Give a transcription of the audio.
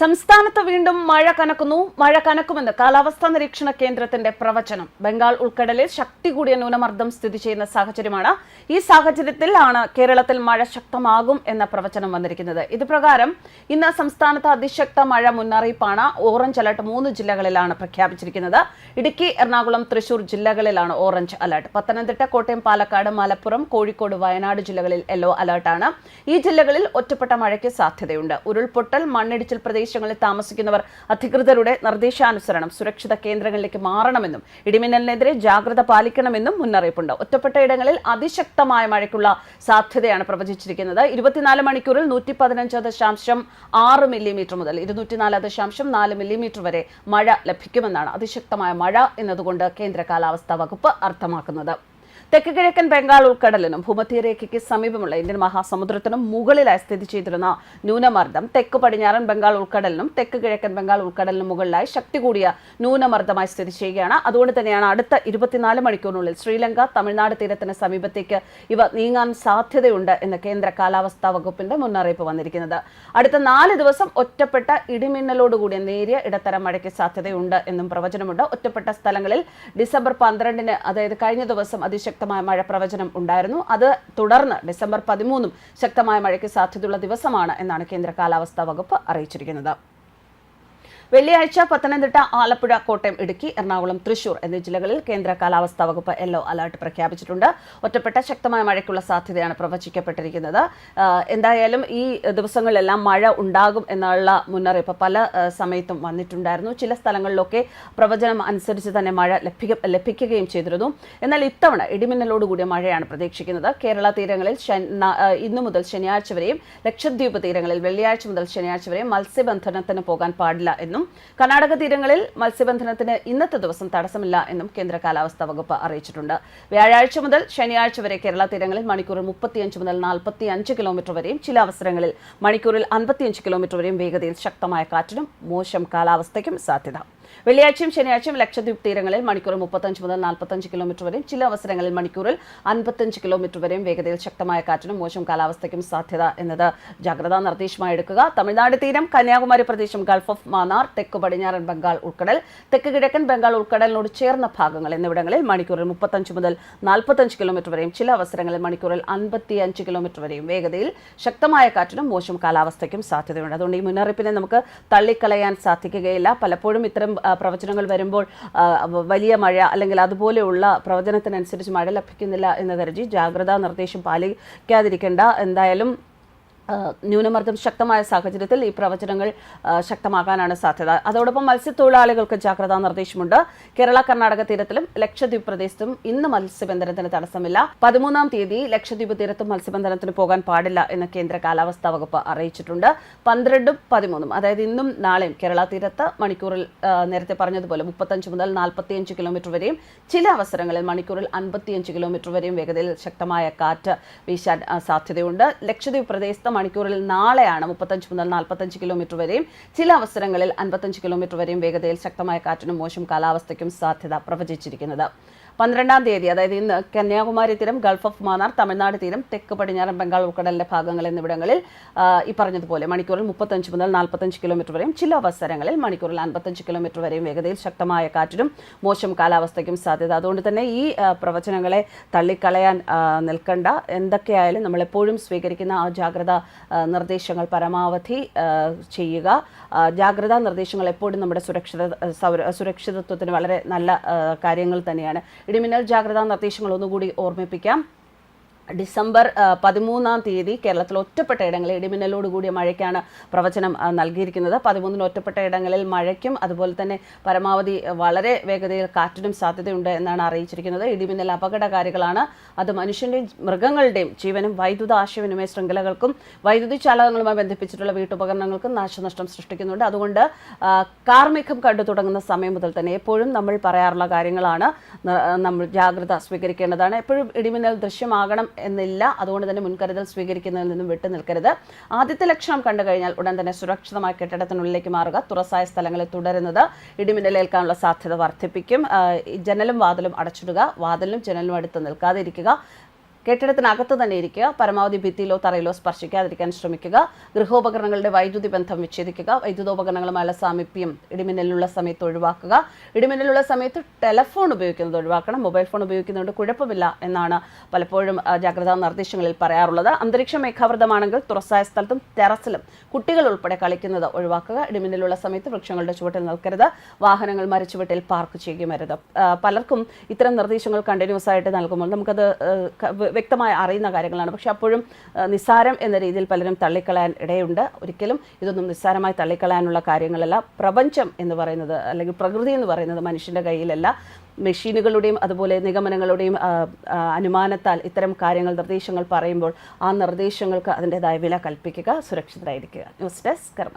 സംസ്ഥാനത്ത് വീണ്ടും മഴ കനക്കുന്നു. മഴ കനക്കുമെന്ന് കാലാവസ്ഥാ നിരീക്ഷണ കേന്ദ്രത്തിന്റെ പ്രവചനം. ബംഗാൾ ഉൾക്കടലിൽ ശക്തി കൂടിയ ന്യൂനമർദ്ദം സ്ഥിതി ചെയ്യുന്ന സാഹചര്യമാണ്. ഈ സാഹചര്യത്തിലാണ് കേരളത്തിൽ മഴ ശക്തമാകും എന്ന പ്രവചനം വന്നിരിക്കുന്നത്. ഇത് പ്രകാരം ഇന്ന് സംസ്ഥാനത്ത് അതിശക്ത മഴ മുന്നറിയിപ്പാണ്. ഓറഞ്ച് അലർട്ട് മൂന്ന് ജില്ലകളിലാണ് പ്രഖ്യാപിച്ചിരിക്കുന്നത്. ഇടുക്കി എറണാകുളം തൃശൂർ ജില്ലകളിലാണ് ഓറഞ്ച് അലർട്ട്. പത്തനംതിട്ട കോട്ടയം പാലക്കാട് മലപ്പുറം കോഴിക്കോട് വയനാട് ജില്ലകളിൽ യെല്ലോ അലർട്ടാണ്. ഈ ജില്ലകളിൽ ഒറ്റപ്പെട്ട മഴയ്ക്ക് സാധ്യതയുണ്ട്. ഉരുൾപൊട്ടൽ മണ്ണിടിച്ചിൽ പ്രദേശങ്ങളിൽ താമസിക്കുന്നവർ അധികൃതരുടെ നിർദ്ദേശാനുസരണം സുരക്ഷിത കേന്ദ്രങ്ങളിലേക്ക് മാറണമെന്നും ഇടിമിന്നലിനെതിരെ ജാഗ്രത പാലിക്കണമെന്നും മുന്നറിയിപ്പുണ്ട്. ഒറ്റപ്പെട്ട ഇടങ്ങളിൽ അതിശക്തമായ മഴയ്ക്കുള്ള സാധ്യതയാണ് പ്രവചിച്ചിരിക്കുന്നത്. ഇരുപത്തിനാല് മണിക്കൂറിൽ നൂറ്റി പതിനഞ്ച് ദശാംശം ആറ് മില്ലിമീറ്റർ മുതൽ ഇരുന്നൂറ്റിനാല് ദശാംശം നാല് മില്ലിമീറ്റർ വരെ മഴ ലഭിക്കുമെന്നാണ് അതിശക്തമായ മഴ എന്നതുകൊണ്ട് കേന്ദ്ര കാലാവസ്ഥാ വകുപ്പ് അർത്ഥമാക്കുന്നത്. തെക്ക് കിഴക്കൻ ബംഗാൾ ഉൾക്കടലിനും ഭൂമധ്യരേഖയ്ക്ക് സമീപമുള്ള ഇന്ത്യൻ മഹാസമുദ്രത്തിനും മുകളിലായി സ്ഥിതി ചെയ്തിരുന്ന ന്യൂനമർദ്ദം തെക്ക് പടിഞ്ഞാറൻ ബംഗാൾ ഉൾക്കടലിനും തെക്ക് കിഴക്കൻ ബംഗാൾ ഉൾക്കടലിനും മുകളിലായി ശക്തി കൂടിയ ന്യൂനമർദ്ദമായി സ്ഥിതി ചെയ്യുകയാണ്. അതുകൊണ്ട് തന്നെയാണ് അടുത്ത ഇരുപത്തിനാല് മണിക്കൂറിനുള്ളിൽ ശ്രീലങ്ക തമിഴ്നാട് തീരത്തിന് സമീപത്തേക്ക് ഇവ നീങ്ങാൻ സാധ്യതയുണ്ട് എന്ന് കേന്ദ്ര കാലാവസ്ഥാ വകുപ്പിന്റെ മുന്നറിയിപ്പ് വന്നിരിക്കുന്നത്. അടുത്ത നാല് ദിവസം ഒറ്റപ്പെട്ട ഇടിമിന്നലോടുകൂടിയ നേരിയ ഇടത്തരം മഴയ്ക്ക് സാധ്യതയുണ്ട് എന്നും പ്രവചനമുണ്ട്. ഒറ്റപ്പെട്ട സ്ഥലങ്ങളിൽ ഡിസംബർ പന്ത്രണ്ടിന് അതായത് കഴിഞ്ഞ ദിവസം അതിശക്തമായ മഴ പ്രവചനം ഉണ്ടായിരുന്നു. അത് തുടർന്ന് ഡിസംബർ പതിമൂന്നും ശക്തമായ മഴയ്ക്ക് സാധ്യതയുള്ള ദിവസമാണ് എന്നാണ് കേന്ദ്ര കാലാവസ്ഥാ വകുപ്പ് അറിയിച്ചിരിക്കുന്നത്. വെള്ളിയാഴ്ച പത്തനംതിട്ട ആലപ്പുഴ കോട്ടയം ഇടുക്കി എറണാകുളം തൃശൂർ എന്നീ ജില്ലകളിൽ കേന്ദ്ര കാലാവസ്ഥാ വകുപ്പ് യെല്ലോ അലർട്ട് പ്രഖ്യാപിച്ചിട്ടുണ്ട്. ഒറ്റപ്പെട്ട ശക്തമായ മഴയ്ക്കുള്ള സാധ്യതയാണ് പ്രവചിക്കപ്പെട്ടിരിക്കുന്നത്. എന്തായാലും ഈ ദിവസങ്ങളിലെല്ലാം മഴ ഉണ്ടാകും എന്നുള്ള മുന്നറിയിപ്പ് പല സമയത്തും വന്നിട്ടുണ്ടായിരുന്നു. ചില സ്ഥലങ്ങളിലൊക്കെ പ്രവചനം അനുസരിച്ച് തന്നെ മഴ ലഭിക്ക ലഭിക്കുകയും ചെയ്തിരുന്നു. എന്നാൽ ഇത്തവണ ഇടിമിന്നലോടുകൂടിയ മഴയാണ് പ്രതീക്ഷിക്കുന്നത്. കേരള തീരങ്ങളിൽ ഇന്നു മുതൽ ശനിയാഴ്ച വരെയും ലക്ഷദ്വീപ് തീരങ്ങളിൽ വെള്ളിയാഴ്ച മുതൽ ശനിയാഴ്ച വരെയും മത്സ്യബന്ധനത്തിന് പോകാൻ പാടില്ല എന്നും കർണാടക തീരങ്ങളിൽ മത്സ്യബന്ധനത്തിന് ഇന്നത്തെ ദിവസം തടസ്സമില്ല എന്നും കേന്ദ്ര കാലാവസ്ഥാ വകുപ്പ് അറിയിച്ചിട്ടുണ്ട്. വ്യാഴാഴ്ച മുതൽ ശനിയാഴ്ച വരെ കേരള തീരങ്ങളിൽ മണിക്കൂറിൽ മുപ്പത്തിയഞ്ച് മുതൽ നാൽപ്പത്തി അഞ്ച് കിലോമീറ്റർ വരെയും ചില അവസരങ്ങളിൽ മണിക്കൂറിൽ അൻപത്തിയഞ്ച് കിലോമീറ്റർ വരെയും വേഗതയിൽ ശക്തമായ കാറ്റിനും മോശം കാലാവസ്ഥയ്ക്കും സാധ്യത. വെള്ളിയാഴ്ചയും ശനിയാഴ്ചയും ലക്ഷദ്വീപ് തീരങ്ങളിൽ മണിക്കൂറിൽ മുപ്പത്തഞ്ച് മുതൽ നാൽപ്പത്തഞ്ച് കിലോമീറ്റർ വരെയും ചില അവസരങ്ങളിൽ മണിക്കൂറിൽ അൻപത്തഞ്ച് കിലോമീറ്റർ വരെയും വേഗതയിൽ ശക്തമായ കാറ്റിനും മോശം കാലാവസ്ഥയ്ക്കും സാധ്യത എന്നത് ജാഗ്രതാ നിർദ്ദേശമായി എടുക്കുക. തമിഴ്നാട് തീരം കന്യാകുമാരി പ്രദേശം ഗൾഫ് ഓഫ് മാന്നാർ തെക്ക് പടിഞ്ഞാറൻ ബംഗാൾ ഉൾക്കടൽ തെക്ക് കിഴക്കൻ ബംഗാൾ ഉൾക്കടലിനോട് ചേർന്ന ഭാഗങ്ങൾ എന്നിവിടങ്ങളിൽ മണിക്കൂറിൽ മുപ്പത്തഞ്ച് മുതൽ നാൽപ്പത്തഞ്ച് കിലോമീറ്റർ വരെയും ചില അവസരങ്ങളിൽ മണിക്കൂറിൽ അൻപത്തിയഞ്ച് കിലോമീറ്റർ വരെയും വേഗതയിൽ ശക്തമായ കാറ്റിനും മോശം കാലാവസ്ഥയ്ക്കും സാധ്യതയുണ്ട്. അതുകൊണ്ട് ഈ മുന്നറിയിപ്പിനെ നമുക്ക് തള്ളിക്കളയാൻ സാധിക്കുകയില്ല. പലപ്പോഴും ഇത്തരം പ്രവചനങ്ങൾ വരുമ്പോൾ വലിയ മഴ അല്ലെങ്കിൽ അതുപോലെയുള്ള പ്രവചനത്തിനനുസരിച്ച് മഴ ലഭിക്കുന്നില്ല എന്ന് കരുതി ജാഗ്രതാ നിർദ്ദേശം പാലിക്കാതിരിക്കേണ്ട. എന്തായാലും ന്യൂനമർദ്ദം ശക്തമായ സാഹചര്യത്തിൽ ഈ പ്രവചനങ്ങൾ ശക്തമാകാനാണ് സാധ്യത. അതോടൊപ്പം മത്സ്യത്തൊഴിലാളികൾക്ക് ജാഗ്രതാ നിർദ്ദേശമുണ്ട്. കേരള കർണാടക തീരത്തിലും ലക്ഷദ്വീപ് പ്രദേശത്തും ഇന്ന് മത്സ്യബന്ധനത്തിന് തടസ്സമില്ല. പതിമൂന്നാം തീയതി ലക്ഷദ്വീപ് തീരത്തും മത്സ്യബന്ധനത്തിന് പോകാൻ പാടില്ല എന്ന് കേന്ദ്ര കാലാവസ്ഥാ വകുപ്പ് അറിയിച്ചിട്ടുണ്ട്. പന്ത്രണ്ടും പതിമൂന്നും അതായത് ഇന്നും നാളെയും കേരള തീരത്ത് മണിക്കൂറിൽ നേരത്തെ പറഞ്ഞതുപോലെ മുപ്പത്തഞ്ച് മുതൽ നാൽപ്പത്തിയഞ്ച് കിലോമീറ്റർ വരെയും ചില അവസരങ്ങളിൽ മണിക്കൂറിൽ അൻപത്തിയഞ്ച് കിലോമീറ്റർ വരെയും വേഗതയിൽ ശക്തമായ കാറ്റ് വീശാൻ സാധ്യതയുണ്ട്. ലക്ഷദ്വീപ് പ്രദേശത്ത് മണിക്കൂറിൽ നാളെയാണ് മുപ്പത്തഞ്ച് മുതൽ നാൽപ്പത്തഞ്ച് കിലോമീറ്റർ വരെയും ചില അവസരങ്ങളിൽ അൻപത്തഞ്ച് കിലോമീറ്റർ വരെയും വേഗതയിൽ ശക്തമായ കാറ്റിനും മോശം കാലാവസ്ഥയ്ക്കും സാധ്യത പ്രവചിച്ചിരിക്കുന്നത്. പന്ത്രണ്ടാം തീയതി അതായത് ഇന്ന് കന്യാകുമാരി തീരം ഗൾഫ് ഓഫ് മാന്നാർ തമിഴ്നാട് തീരം തെക്ക് പടിഞ്ഞാറൻ ബംഗാൾ ഉൾക്കടലിന്റെ ഭാഗങ്ങൾ എന്നിവിടങ്ങളിൽ ഈ പറഞ്ഞതുപോലെ മണിക്കൂറിൽ മുപ്പത്തഞ്ച് മുതൽ നാൽപ്പത്തഞ്ച് കിലോമീറ്റർ വരെയും ചില അവസരങ്ങളിൽ മണിക്കൂറിൽ അൻപത്തഞ്ച് കിലോമീറ്റർ വരെയും വേഗതയിൽ ശക്തമായ കാറ്റിനും മോശം കാലാവസ്ഥയ്ക്കും സാധ്യത. അതുകൊണ്ട് തന്നെ ഈ പ്രവചനങ്ങളെ തള്ളിക്കളയാൻ നിൽക്കേണ്ട. എന്തൊക്കെയായാലും നമ്മൾ എപ്പോഴും സ്വീകരിക്കുന്ന ആ ജാഗ്രത നിർദ്ദേശങ്ങൾ പരമാവധി ചെയ്യുക. ജാഗ്രതാ നിർദ്ദേശങ്ങൾ എപ്പോഴും നമ്മുടെ സുരക്ഷിത സുരക്ഷിതത്വത്തിന് വളരെ നല്ല കാര്യങ്ങൾ തന്നെയാണ്. ഇടിമിന്നൽ ജാഗ്രതാ നിർദ്ദേശങ്ങൾ ഒന്നുകൂടി ഓർമ്മിപ്പിക്കാം. ഡിസംബർ പതിമൂന്നാം തീയതി കേരളത്തിൽ ഒറ്റപ്പെട്ട ഇടങ്ങളിൽ ഇടിമിന്നലോട് കൂടിയ മഴയ്ക്കാണ് പ്രവചനം നൽകിയിരിക്കുന്നത്. പതിമൂന്നിന് ഒറ്റപ്പെട്ട ഇടങ്ങളിൽ മഴയ്ക്കും അതുപോലെ തന്നെ പരമാവധി വളരെ വേഗതയിൽ കാറ്റിനും സാധ്യതയുണ്ട് എന്നാണ് അറിയിച്ചിരിക്കുന്നത്. ഇടിമിന്നൽ അപകടകാരികളാണ്. അത് മനുഷ്യന്റെയും മൃഗങ്ങളുടെയും ജീവനും വൈദ്യുത ആശയവിനിമയ ശൃംഖലകൾക്കും വൈദ്യുതി ചാലകങ്ങളുമായി ബന്ധിപ്പിച്ചിട്ടുള്ള വീട്ടുപകരണങ്ങൾക്കും നാശനഷ്ടം സൃഷ്ടിക്കുന്നുണ്ട്. അതുകൊണ്ട് കാർമികം കണ്ടു തുടങ്ങുന്ന സമയം മുതൽ തന്നെ എപ്പോഴും നമ്മൾ പറയാറുള്ള കാര്യങ്ങളാണ് നമ്മൾ ജാഗ്രത സ്വീകരിക്കേണ്ടതാണ്. എപ്പോഴും ഇടിമിന്നൽ ദൃശ്യമാകണം എന്നില്ല. അതുകൊണ്ട് തന്നെ മുൻകരുതൽ സ്വീകരിക്കുന്നതിൽ നിന്നും വിട്ടു നിൽക്കരുത്. ആദ്യത്തെ ലക്ഷണം കണ്ടു കഴിഞ്ഞാൽ ഉടൻ തന്നെ സുരക്ഷിതമായ കെട്ടിടത്തിനുള്ളിലേക്ക് മാറുക. തുറസായ സ്ഥലങ്ങളിൽ തുടരുന്നത് ഇടിമിന്നലേൽക്കാനുള്ള സാധ്യത വർദ്ധിപ്പിക്കും. ജനലും വാതിലും അടച്ചിടുക. വാതിലിനും ജനലിനും അടുത്ത് നിൽക്കാതെ ഇരിക്കുക കെട്ടിടത്തിനകത്ത് തന്നെ ഇരിക്കുക. പരമാവധി ഭിത്തിയിലോ തറയിലോ സ്പർശിക്കാതിരിക്കാൻ ശ്രമിക്കുക. ഗൃഹോപകരണങ്ങളുടെ വൈദ്യുതി ബന്ധം വിച്ഛേദിക്കുക. വൈദ്യുതോപകരണങ്ങളുമായുള്ള സാമീപ്യം ഇടിമിന്നലുള്ള സമയത്ത് ഒഴിവാക്കുക. ഇടിമിന്നലുള്ള സമയത്ത് ടെലഫോൺ ഉപയോഗിക്കുന്നത് ഒഴിവാക്കണം. മൊബൈൽ ഫോൺ ഉപയോഗിക്കുന്നതുകൊണ്ട് കുഴപ്പമില്ല എന്നാണ് പലപ്പോഴും ജാഗ്രതാ നിർദ്ദേശങ്ങളിൽ പറയാറുള്ളത്. അന്തരീക്ഷ മേഘാവൃതമാണെങ്കിൽ തുറസായ സ്ഥലത്തും ടെറസിലും കുട്ടികൾ ഉൾപ്പെടെ കളിക്കുന്നത് ഒഴിവാക്കുക. ഇടിമിന്നലുള്ള സമയത്ത് വൃക്ഷങ്ങളുടെ ചുവട്ടിൽ നിൽക്കരുത്. വാഹനങ്ങൾ മരച്ചുവട്ടിൽ പാർക്ക് ചെയ്യുകയും അരുത്. പലർക്കും ഇത്തരം നിർദ്ദേശങ്ങൾ കണ്ടിന്യൂസ് ആയിട്ട് നൽകുമ്പോൾ നമുക്കത് വ്യക്തമായി അറിയുന്ന കാര്യങ്ങളാണ്. പക്ഷേ അപ്പോഴും നിസ്സാരം എന്ന രീതിയിൽ പലരും തള്ളിക്കളയാൻ ഇടയുണ്ട്. ഒരിക്കലും ഇതൊന്നും നിസ്സാരമായി തള്ളിക്കളയാനുള്ള കാര്യങ്ങളല്ല. പ്രപഞ്ചം എന്ന് പറയുന്നത് അല്ലെങ്കിൽ പ്രകൃതി എന്ന് പറയുന്നത് മനുഷ്യന്റെ കയ്യിലല്ല. മെഷീനുകളുടെയും അതുപോലെ നിഗമനങ്ങളുടെയും അനുമാനത്താൽ ഇത്തരം കാര്യങ്ങൾ നിർദ്ദേശങ്ങൾ പറയുമ്പോൾ ആ നിർദ്ദേശങ്ങൾക്ക് അതിന്റെതായ വില കൽപ്പിക്കുക സുരക്ഷിതരായിരിക്കുക. ന്യൂസ് ഡെസ്ക് കർമ്മ